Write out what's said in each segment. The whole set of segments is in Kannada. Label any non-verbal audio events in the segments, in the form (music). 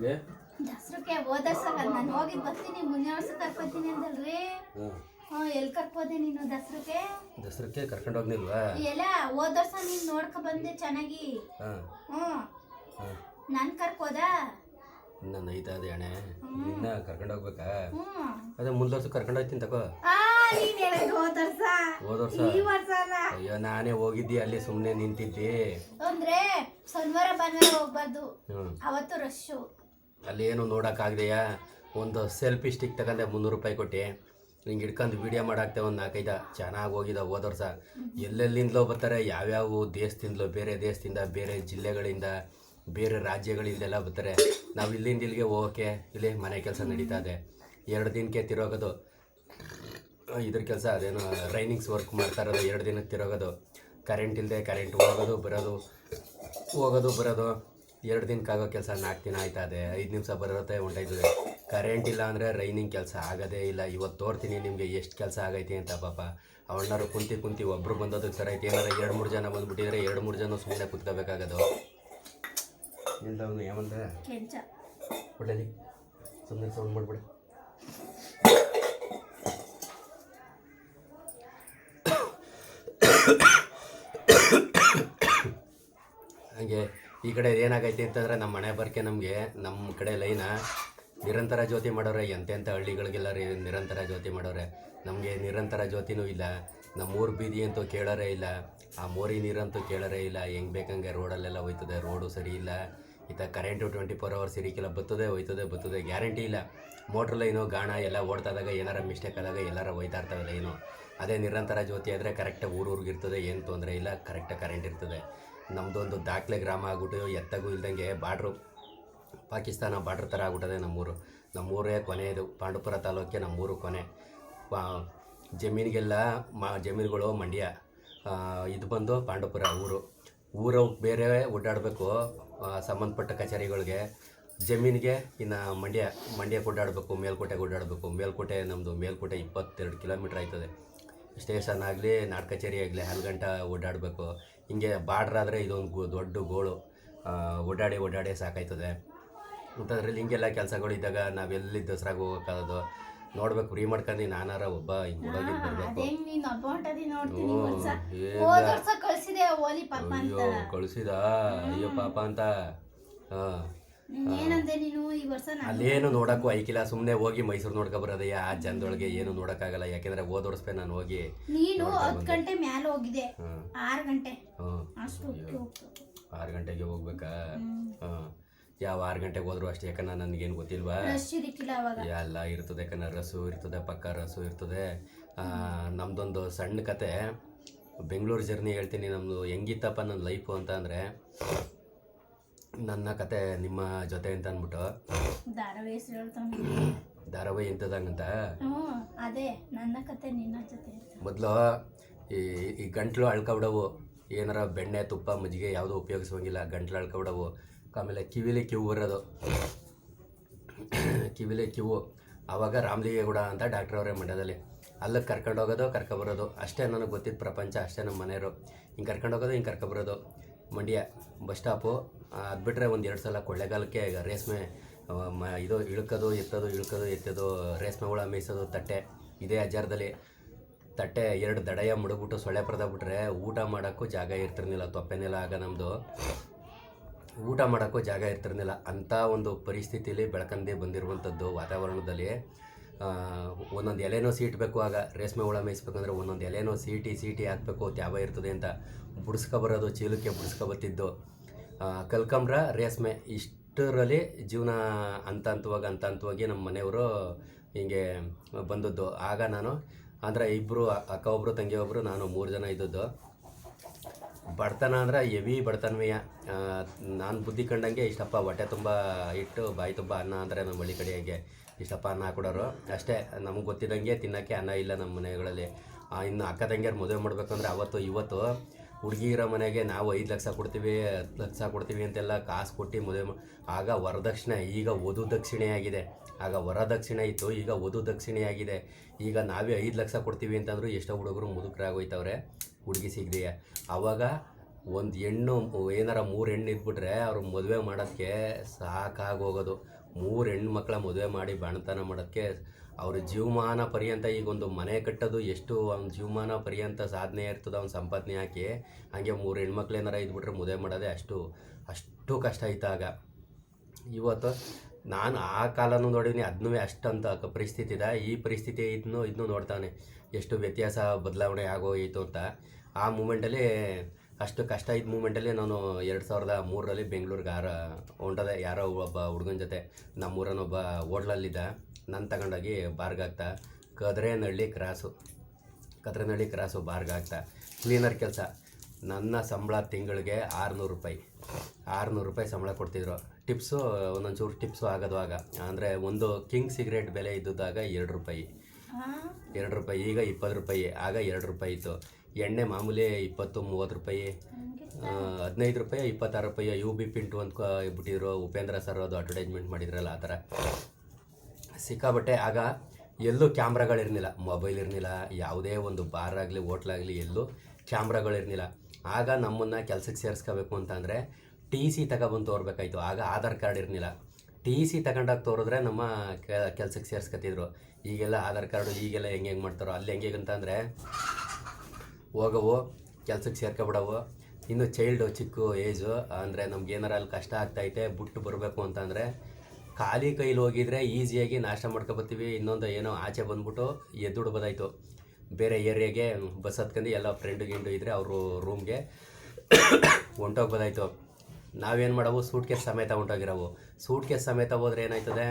ಹೋಗಿದೆ ದಸರಕ್ಕೆ ಹೋದ ಸಲ ನಾನು ಹೋಗಿ ಬರ್ತೀನಿ ಮುಂದಿನ ವರ್ಷ ಕರ್ಕೊತೀನಿ ಅಂದಲ್ರಿ. ಹ್ಞೂ ಎಲ್ಲಿ ಕರ್ಕೋದೆ ನೀನು ದಸರಕ್ಕೆ? ದಸರಕ್ಕೆ ಕರ್ಕೊಂಡು ಹೋಗ್ನಿಲ್ವಾ? ಎಲ್ಲ ಹೋದ ವರ್ಷ ನೀನು ನೋಡ್ಕೊ ಬಂದೆ ಚೆನ್ನಾಗಿ. ಹ್ಞೂ ನಾನು ಕರ್ಕೋದ? ಇನ್ನ ನೈತಾ ಅಣೆ ಇನ್ನ ಕರ್ಕೊಂಡು ಹೋಗ್ಬೇಕಾ? ಅದೇ ಮುಂದೆ ವರ್ಷ ಕರ್ಕೊಂಡು ಹೋಗ್ತೀನಿ ತಕೋ. ಹೋದ ವರ್ಷ. ಅಯ್ಯೋ ನಾನೇ ಹೋಗಿದ್ದಿ ಅಲ್ಲಿ ಸುಮ್ಮನೆ ನಿಂತಿದ್ದಿ. ಅಂದ್ರೆ ಶನಿವಾರ ಭಾನುವಾರ ಹೋಗ್ಬಾರ್ದು. ಅವತ್ತು ರಶ್ಶು ಅಲ್ಲಿ ಏನು ನೋಡೋಕ್ಕಾಗ್ದೆಯಾ? ಒಂದು ಸೆಲ್ಫಿ ಸ್ಟಿಕ್ ತಗೊಂಡೆ ಮುನ್ನೂರು ರೂಪಾಯಿ ಕೊಟ್ಟೆ. ಹಿಂಗೆ ಹಿಡ್ಕೊಂಡು ವೀಡಿಯೋ ಮಾಡಾಕ್ತೇವೆ ಒಂದು ನಾಲ್ಕೈದು ಚೆನ್ನಾಗಿ ಹೋಗಿದೆ ಹೋದ ವರ್ಷ. ಎಲ್ಲೆಲ್ಲಿಂದಲೋ ಬರ್ತಾರೆ, ಯಾವ್ಯಾವ ದೇಶದಿಂದಲೋ, ಬೇರೆ ದೇಶದಿಂದ, ಬೇರೆ ಜಿಲ್ಲೆಗಳಿಂದ, ಬೇರೆ ರಾಜ್ಯಗಳಿಂದೆಲ್ಲ ಬರ್ತಾರೆ. ನಾವು ಇಲ್ಲಿಂದ ಇಲ್ಲಿಗೆ ಹೋಗೋಕ್ಕೆ ಇಲ್ಲಿ ಮನೆ ಕೆಲಸ ನಡೀತಾ ಇದೆ. ಎರಡು ದಿನಕ್ಕೆ ತಿರೋಗೋದು. ಇದ್ರ ಕೆಲಸ ಅದೇನು ರೈನಿಂಗ್ಸ್ ವರ್ಕ್ ಮಾಡ್ತಾ ಇರೋದು, ಎರಡು ದಿನಕ್ಕೆ ತಿರೋಗೋದು. ಕರೆಂಟ್ ಇಲ್ಲದೆ ಕರೆಂಟ್ ಹೋಗೋದು, ಬರೋದು ಹೋಗೋದು, ಬರೋದು. ಎರಡು ದಿನಕ್ಕಾಗೋ ಕೆಲಸ ನಾಲ್ಕು ದಿನ ಆಯ್ತಾ ಇದೆ ಐದು ನಿಮಿಷ ಬರುತ್ತೆ ಹೊಂಟೈತದೆ ಕರೆಂಟ್ ಇಲ್ಲ ಅಂದರೆ ರೈನಿಂಗ್ ಕೆಲಸ ಆಗೋದೇ ಇಲ್ಲ. ಇವತ್ತು ತೋರ್ತೀನಿ ನಿಮಗೆ ಎಷ್ಟು ಕೆಲಸ ಆಗೈತಿ ಅಂತ ಪಾಪ. ಅವಣ್ಣರು ಕುಂತಿ ಕುಂತಿ ಒಬ್ಬರು ಬಂದದಕ್ಕೆ ಸರ್ ಐತಿ ಏನಾರ ಎರಡು ಮೂರು ಜನ ಬಂದುಬಿಟ್ಟಿದ್ರೆ ಎರಡು ಮೂರು ಜನ ಸುಮ್ಮನೆ ಕುತ್ಕೋಬೇಕಾಗೋದು. ನಿಂದವನು ಯಾವಂದ ಕೆಂಚ. ಕೊಡಲಿ ಸುಮ್ಮನೆ ಸೌಂಡ್ ಮಾಡಿಬಿಡಿ. (coughs) ಹಂಗೆ. ಈ ಕಡೆ ಏನಾಗೈತೆ ಅಂತಂದ್ರೆ ನಮ್ಮ ಮನೆ ಬರ್ಕೆ ನಮಗೆ ನಮ್ಮ ಕಡೆ ಲೈನ ನಿರಂತರ ಜ್ಯೋತಿ ಮಾಡೋರೆ ಎಂತೆಂಥ ಹಳ್ಳಿಗಳಿಗೆಲ್ಲ ರೀ ನಿರಂತರ ಜ್ಯೋತಿ ಮಾಡೋರೆ. ನಮಗೆ ನಿರಂತರ ಜ್ಯೋತಿನೂ ಇಲ್ಲ. ನಮ್ಮೂರು ಬೀದಿ ಅಂತೂ ಕೇಳೋರೇ ಇಲ್ಲ. ಆ ಮೋರಿ ನೀರಂತೂ ಕೇಳೋರೇ ಇಲ್ಲ. ಹೆಂಗೆ ಬೇಕಂಗೆ ರೋಡಲ್ಲೆಲ್ಲ ಹೋಯ್ತದೆ. ರೋಡು ಸರಿ ಇಲ್ಲ. ಈತ ಕರೆಂಟು ಟ್ವೆಂಟಿ ಫೋರ್ ಅವರ್ಸ್ ಇರಿಕಿಲ್ಲ ಬರ್ತದೆ ಹೋಯ್ತದೆ ಬರ್ತದೆ ಗ್ಯಾರಂಟಿ ಇಲ್ಲ. ಮೋಟ್ರ್ ಲೈನು ಗಾಣ ಎಲ್ಲ ಓಡ್ತಾದಾಗ ಏನಾರ ಮಿಸ್ಟೇಕ್ ಆದಾಗ ಎಲ್ಲಾರ ಹೋಯ್ತಾ ಇರ್ತಾವಲ್ಲ ಅದೇ ನಿರಂತರ ಜ್ಯೋತಿ ಆದರೆ ಕರೆಕ್ಟಾಗಿ ಊರೂರಿಗೆ ಇರ್ತದೆ, ಏನು ತೊಂದರೆ ಇಲ್ಲ ಕರೆಕ್ಟಾಗಿ ಕರೆಂಟ್ ಇರ್ತದೆ. ನಮ್ಮದೊಂದು ದಾಖಲೆ ಗ್ರಾಮ ಆಗ್ಬಿಟ್ಟು ಎತ್ತಗೂ ಇಲ್ದಂಗೆ ಬಾಡ್ರು, ಪಾಕಿಸ್ತಾನ ಬಾರ್ಡ್ರ್ ಥರ ಆಗ್ಬಿಟ್ಟದೆ ನಮ್ಮೂರು. ನಮ್ಮೂರೇ ಕೊನೆಯದು ಪಾಂಡುಪುರ ತಾಲೂಕೆ ನಮ್ಮೂರು ಕೊನೆ. ಜಮೀನಿಗೆಲ್ಲ ಮಾ, ಜಮೀನುಗಳು ಮಂಡ್ಯ. ಇದು ಬಂದು ಪಾಂಡುಪುರ ಊರು. ಊರು ಬೇರೆ ಓಡಾಡಬೇಕು ಸಂಬಂಧಪಟ್ಟ ಕಚೇರಿಗಳಿಗೆ ಜಮೀನಿಗೆ ಇನ್ನು ಮಂಡ್ಯ ಮಂಡ್ಯ ಓಡಾಡಬೇಕು ಮೇಲ್ಕೋಟೆ ಓಡಾಡಬೇಕು ಮೇಲ್ಕೋಟೆ ನಮ್ಮದು ಮೇಲ್ಕೋಟೆ ಇಪ್ಪತ್ತೆರಡು ಕಿಲೋಮೀಟ್ರ್ ಆಯ್ತದೆ. ಸ್ಟೇಷನ್ ಆಗಲಿ ನಾಡ್ ಕಚೇರಿ ಆಗಲಿ ಹಲ್ಗಂಟ ಓಡಾಡಬೇಕು. ಹಿಂಗೆ ಬಾರ್ಡ್ರ್ ಆದರೆ ಇದೊಂದು ದೊಡ್ಡ ಗೋಳು. ಓಡಾಡಿ ಓಡಾಡಿ ಸಾಕಾಯ್ತದೆ. ಅಂಥದ್ರಲ್ಲಿ ಹಿಂಗೆಲ್ಲ ಕೆಲಸಗಳು ಇದ್ದಾಗ ನಾವೆಲ್ಲಿ ದಸರಾಗೆ ಹೋಗೋಕ್ಕಾಗೋದು? ನೋಡ್ಬೇಕು ರೀ ಮಾಡ್ಕೊಂಡು ನಾನಾರ ಒಬ್ಬ ಹಿಂಗ್ ಹುಡುಗಿ ಬರಬೇಕು. ಅದೇಂಗ್ ನೀನ್ ಒಬ್ಬ ಹೊಂಟದಿ ನೋಡ್ತೀನಿ ಈ ವರ್ಷ ಇಲ್ಲ. ಹೋದ ವರ್ಷ ಕಳ್ಸಿದೆ ಓಲಿ ಪಾಪ ಅಂತ. ಅಯ್ಯೋ ಕಳಿಸಿದ? ಅಯ್ಯೋ ಪಾಪ ಅಂತ. ಹಾಂ. ಏನಂದೆ ನೀನು ಈ ವರ್ಷ ನಾನು? ಅಲ್ಲೇನು ನೋಡಕ್ಕೂ ಐಕಿಲ್ಲ ಸುಮ್ಮನೆ ಹೋಗಿ ಮೈಸೂರು ನೋಡ್ಕೊ ಬರೋದಯ್ಯ ಆ ಜನದೊಳಗೆ ಏನು ನೋಡೋಕ್ಕಾಗಲ್ಲ ಯಾಕೆಂದ್ರೆ ಹೋದ ವರ್ಷ ನಾನು ಹೋಗಿ ನೀನು ಹತ್ತು ಗಂಟೆ ಮ್ಯಾಲ ಹೋಗಿದೆ. ಆರು ಗಂಟೆ. ಅಷ್ಟು ಹೋಗ್ತು. ಆರು ಗಂಟೆಗೆ ಹೋಗ್ಬೇಕಾ. ಹಾಂ. ಯಾವ ಆರು ಗಂಟೆಗೆ ಹೋದ್ರು ಅಷ್ಟೇ ಯಾಕಂದ್ರೆ ನನಗೇನು ಗೊತ್ತಿಲ್ವಾ? ಎಲ್ಲ ಇರ್ತದೆ ಯಾಕಂದ್ರೆ ರಸು ಇರ್ತದೆ ಪಕ್ಕ ರಸು ಇರ್ತದೆ. ನಮ್ಮದೊಂದು ನಮ್ದೊಂದು ಸಣ್ಣ ಕತೆ. ಬೆಂಗಳೂರು ಜರ್ನಿ ಹೇಳ್ತೀನಿ ನಮ್ಮದು ಹೆಂಗಿತ್ತಪ್ಪ ನನ್ನ ಲೈಫು ಅಂತ ಅಂದರೆ ನನ್ನ ಕತೆ ನಿಮ್ಮ ಜೊತೆ ಅಂತ ಅಂದ್ಬಿಟ್ಟು. ಧಾರಾವಾಹಿ ಎಂಥದಂಗಂತ ಅದೇ ನನ್ನ ಕತೆ ನಿನ್ನ ಜೊತೆ. ಮೊದಲು ಈ ಈ ಗಂಟ್ಲು ಅಳ್ಕೊಬಿಡವು. ಏನಾರ ಬೆಣ್ಣೆ ತುಪ್ಪ ಮಜ್ಜಿಗೆ ಯಾವುದೂ ಉಪಯೋಗಿಸುವಂಗಿಲ್ಲ ಗಂಟ್ಲು ಅಳ್ಕೊಬಿಡವು. ಆಮೇಲೆ ಕಿವಿಲಿ ಕಿವು ಬರೋದು. ಕಿವಿಲಿ ಕಿವು. ಆವಾಗ ರಾಮಲಿಂಗೇಗೌಡ ಅಂತ ಡಾಕ್ಟರ್ ಅವರೇ ಮಂಡ್ಯದಲ್ಲಿ. ಅಲ್ಲಿಗೆ ಕರ್ಕೊಂಡು ಹೋಗೋದು ಕರ್ಕೊಬರೋದು ಅಷ್ಟೇ ನನಗೆ ಗೊತ್ತಿದ್ದ ಪ್ರಪಂಚ, ಅಷ್ಟೇ ನಮ್ಮ ಮನೆಯವರು. ಹಿಂಗೆ ಕರ್ಕೊಂಡು ಹೋಗೋದು, ಹಿಂಗೆ ಕರ್ಕೊಬರೋದು ಮಂಡ್ಯ ಬಸ್ ಸ್ಟಾಪು. ಅದು ಬಿಟ್ಟರೆ ಒಂದು ಎರಡು ಸಲ ಕೊಳ್ಳೆಗಾಲಕ್ಕೆ ರೇಷ್ಮೆ ಮ, ಇದು ಇಳ್ಕೋದು, ಎತ್ತೋದು ಇಳ್ಕೋದು, ಎತ್ತೋದು, ರೇಷ್ಮೆ ಹುಳ ಮೇಯಿಸೋದು ತಟ್ಟೆ. ಇದೇ ಅಜಾರದಲ್ಲಿ. ತಟ್ಟೆ ಎರಡು ದಡಯ ಮುಡುಗ್ಬಿಟ್ಟು ಸೊಳ್ಳೆ ಬಿಟ್ರೆ ಊಟ ಮಾಡೋಕ್ಕೂ ಜಾಗ ಇರ್ತಿರ್ಲಿಲ್ಲ, ತೊಪ್ಪೆನೆಲ್ಲ ಆಗ ನಮ್ಮದು ಊಟ ಮಾಡೋಕ್ಕೂ ಜಾಗ ಇರ್ತಿರಲಿಲ್ಲ. ಅಂಥ ಒಂದು ಪರಿಸ್ಥಿತಿಲಿ ಬೆಳ್ಕಂದೇ ಬಂದಿರುವಂಥದ್ದು ವಾತಾವರಣದಲ್ಲಿ ಒಂದೊಂದು ಎಲೆನೋ ಸೀಟ್ಬೇಕು ಆಗ ರೇಷ್ಮೆ ಹುಳ ಮೇಯಿಸ್ಬೇಕಂದ್ರೆ ಒಂದೊಂದು ಎಲೆನೋ ಸೀಟಿ ಸೀಟಿ ಹಾಕಬೇಕು, ತ್ಯಾವ ಇರ್ತದೆ ಅಂತ ಬುಡ್ಸ್ಕೊಬರೋದು ಚೀಲಕ್ಕೆ ಬುಡ್ಸ್ಕೊಬತ್ತಿದ್ದು ಕಲ್ಕಂಬ್ರ, ರೇಷ್ಮೆ ಇಷ್ಟರಲ್ಲಿ ಜೀವನ ಹಂತ ಹಂತವಾಗಿ ಹಂತ ಹಂತವಾಗಿ ನಮ್ಮ ಮನೆಯವರು ಹಿಂಗೆ ಬಂದದ್ದು. ಆಗ ನಾನು, ಅಂದರೆ ಇಬ್ಬರು ಅಕ್ಕ ಒಬ್ಬರು ತಂಗಿ ಒಬ್ಬರು ನಾನು ಮೂರು ಜನ ಇದ್ದದ್ದು. ಬಡತನ ಅಂದ್ರೆ ಹೆವಿ ಬಡತನವೇ. ನಾನು ಬುದ್ಧಿ ಕಂಡಂಗೆ ಇಷ್ಟಪ್ಪ ಹೊಟ್ಟೆ ತುಂಬ ಇಟ್ಟು ಬಾಯಿ ತುಂಬ ಅನ್ನ ಅಂದರೆ ನಮ್ಮ ಹಳ್ಳಿ ಕಡೆ ಹಾಗೆ. ಇಷ್ಟಪ್ಪ ಅನ್ನ ಕೊಡೋರು. ಅಷ್ಟೇ, ನಮಗೆ ಗೊತ್ತಿದ್ದಂಗೆ ತಿನ್ನೋಕ್ಕೆ ಅನ್ನ ಇಲ್ಲ ನಮ್ಮ ಮನೆಗಳಲ್ಲಿ. ಇನ್ನು ಅಕ್ಕ ತಂಗಿಯರು ಮದುವೆ ಮಾಡಬೇಕಂದ್ರೆ ಅವತ್ತು, ಇವತ್ತು ಹುಡುಗಿ ಇರೋ ಮನೆಗೆ ನಾವು ಐದು ಲಕ್ಷ ಕೊಡ್ತೀವಿ, ಹತ್ತು ಲಕ್ಷ ಕೊಡ್ತೀವಿ ಅಂತೆಲ್ಲ ಕಾಸು ಕೊಟ್ಟು ಮದುವೆ ಆಗ ವರದಕ್ಷಿಣೆ, ಈಗ ವಧು ದಕ್ಷಿಣೆ ಆಗಿದೆ. ಆಗ ವರದಕ್ಷಿಣೆ ಇತ್ತು, ಈಗ ವಧು ದಕ್ಷಿಣೆ ಆಗಿದೆ. ಈಗ ನಾವೇ ಐದು ಲಕ್ಷ ಕೊಡ್ತೀವಿ ಅಂತಂದ್ರು ಎಷ್ಟೋ ಹುಡುಗರು ಮುದುಕರಾಗೋಯ್ತವ್ರೆ. ಹುಡುಗಿ ಸಿಗದೆಯಾ ಆವಾಗ ಒಂದು ಹೆಣ್ಣು, ಏನಾರ ಮೂರು ಹೆಣ್ಣು ಇದ್ಬಿಟ್ರೆ ಅವ್ರು ಮದುವೆ ಮಾಡೋಕ್ಕೆ ಸಾಕಾಗೋಗೋದು. ಮೂರು ಹೆಣ್ಣು ಮಕ್ಕಳ ಮದುವೆ ಮಾಡಿ ಬಾಣತನ ಮಾಡೋಕ್ಕೆ ಅವ್ರ ಜೀವಮಾನ ಪರ್ಯಂತ ಈಗ ಒಂದು ಮನೆ ಕಟ್ಟೋದು ಎಷ್ಟು, ಅವ್ನ ಜೀವಮಾನ ಪರ್ಯಂತ ಸಾಧನೆ ಇರ್ತದೆ, ಅವ್ನ ಸಂಪಾದನೆ ಹಾಕಿ ಹಾಗೆ ಮೂರು ಹೆಣ್ಮಕ್ಳು ಏನಾರ ಇದ್ಬಿಟ್ರೆ ಮದುವೆ ಮಾಡೋದೇ ಅಷ್ಟು ಅಷ್ಟು ಕಷ್ಟ ಇತ್ತು ಆಗ. ಇವತ್ತು ನಾನು ಆ ಕಾಲನೂ ನೋಡಿದ್ದೀನಿ ಅದನ್ನೂ ಅಷ್ಟಂತ ಪರಿಸ್ಥಿತಿ ಇದೆ. ಈ ಪರಿಸ್ಥಿತಿ ಇದನ್ನು ಇದನ್ನು ನೋಡ್ತಾನೆ ಎಷ್ಟು ವ್ಯತ್ಯಾಸ ಬದಲಾವಣೆ ಆಗೋಯಿತು ಅಂತ. ಆ ಮೂಮೆಂಟಲ್ಲಿ ಅಷ್ಟು ಕಷ್ಟ ಇದ್ದ ಮೂಮೆಂಟಲ್ಲಿ ನಾನು ಎರಡು ಸಾವಿರದ ಮೂರರಲ್ಲಿ ಬೆಂಗಳೂರಿಗೆ ಆರ ಹೊಂಟದೆ, ಯಾರೋ ಒಬ್ಬ ಹುಡುಗನ ಜೊತೆ ನಮ್ಮೂರನೊಬ್ಬ ಹೋಟ್ಲಲ್ಲಿದ್ದ. ನಾನು ತಗೊಂಡೋಗಿ ಬಾರ್ಗಾಗ್ತಾ ಕದ್ರೇನಹಳ್ಳಿ ಕ್ರಾಸು ಕದ್ರೇನಹಳ್ಳಿ ಕ್ರಾಸು ಬಾರ್ಗಾಗ್ತಾ ಕ್ಲೀನರ್ ಕೆಲಸ. ನನ್ನ ಸಂಬಳ ತಿಂಗಳಿಗೆ ಆರುನೂರು ರೂಪಾಯಿ. ಆರುನೂರು ರೂಪಾಯಿ ಸಂಬಳ ಕೊಡ್ತಿದ್ರು. ಟಿಪ್ಸು ಒಂದೊಂದು ಚೂರು ಟಿಪ್ಸು ಆಗೋದು ಆಗ. ಅಂದರೆ ಒಂದು ಕಿಂಗ್ ಸಿಗರೇಟ್ ಬೆಲೆ ಇದ್ದಿದ್ದಾಗ ಎರಡು ರೂಪಾಯಿ. ಎರಡು ರೂಪಾಯಿ, ಈಗ ಇಪ್ಪತ್ತು ರೂಪಾಯಿ, ಆಗ ಎರಡು ರೂಪಾಯಿ ಇತ್ತು. ಎಣ್ಣೆ ಮಾಮೂಲಿ ಇಪ್ಪತ್ತು, ಮೂವತ್ತು ರೂಪಾಯಿ ಹದಿನೈದು ರೂಪಾಯಿ, ಇಪ್ಪತ್ತಾರು ರೂಪಾಯಿ, ಯು ಬಿ ಪಿಂಟು ಅಂತ ಬಿಟ್ಟಿದ್ರು. ಉಪೇಂದ್ರ ಸರ್ ಅದು ಅಡ್ವರ್ಟೈಸ್ಮೆಂಟ್ ಮಾಡಿದ್ರಲ್ಲ, ಆ ಥರ. ಸಿಕ್ಕಾಬಟ್ಟೆ ಆಗ ಎಲ್ಲೂ ಕ್ಯಾಮ್ರಾಗಳಿರಲಿಲ್ಲ ಮೊಬೈಲ್ ಇರಲಿಲ್ಲ, ಯಾವುದೇ ಒಂದು ಬಾರ್ ಆಗಲಿ ಹೋಟ್ಲಾಗಲಿ ಎಲ್ಲೂ ಕ್ಯಾಮ್ರಾಗಳಿರಲಿಲ್ಲ ಆಗ ನಮ್ಮನ್ನು ಕೆಲಸಕ್ಕೆ ಸೇರಿಸ್ಕೋಬೇಕು ಅಂತಂದರೆ ಟಿ ಸಿ ತಗೊಬಂದು ತೋರ್ಬೇಕಾಯ್ತು. ಆಗ ಆಧಾರ್ ಕಾರ್ಡ್ ಇರಲಿಲ್ಲ. ಟಿ ಸಿ ತಗೊಂಡಾಗ ತೋರಿದ್ರೆ ನಮ್ಮ ಕೆಲ್ಸಕ್ಕೆ ಸೇರಿಸ್ಕೊತಿದ್ರು ಈಗೆಲ್ಲ ಆಧಾರ್ ಕಾರ್ಡು ಈಗೆಲ್ಲ ಹೆಂಗೆ ಹೆಂಗೆ ಮಾಡ್ತಾರೋ ಅಲ್ಲಿ ಹೆಂಗೆ ಅಂತಂದರೆ ಹೋಗವು, ಕೆಲ್ಸಕ್ಕೆ ಸೇರ್ಕೊಬಿಡವು. ಇನ್ನು ಚೈಲ್ಡು ಚಿಕ್ಕ ಏಜು ಅಂದರೆ ನಮ್ಗೆ ಏನಾರ ಅಲ್ಲಿ ಕಷ್ಟ ಆಗ್ತೈತೆ ಬಿಟ್ಟು ಬರಬೇಕು ಅಂತಂದರೆ ಖಾಲಿ ಕೈಲಿ ಹೋಗಿದ್ರೆ ಈಸಿಯಾಗಿ ನಾಷ್ಟ ಮಾಡ್ಕೊಬತ್ತೀವಿ. ಇನ್ನೊಂದು ಏನೋ ಆಚೆ ಬಂದ್ಬಿಟ್ಟು ಎದ್ದುಡ್ಬೋದಾಯ್ತು ಬೇರೆ ಏರಿಯಾಗೆ ಬಸ್ ಹತ್ಕೊಂಡು ಎಲ್ಲ ಫ್ರೆಂಡು ಗಿಂಡು ಇದ್ದರೆ ಅವರು ರೂಮ್ಗೆ (coughs) ಹೊಂಟೋಗ್ಬೋದಾಯ್ತು ನಾವೇನು ಮಾಡವು? ಸೂಟ್ ಕೇಸ್ ಸಮೇತ ಉಂಟಾಗಿರೋವು. ಸೂಟ್ ಕೇಸ್ ಸಮೇತ ಹೋದ್ರೆ ಏನಾಯ್ತದೆ?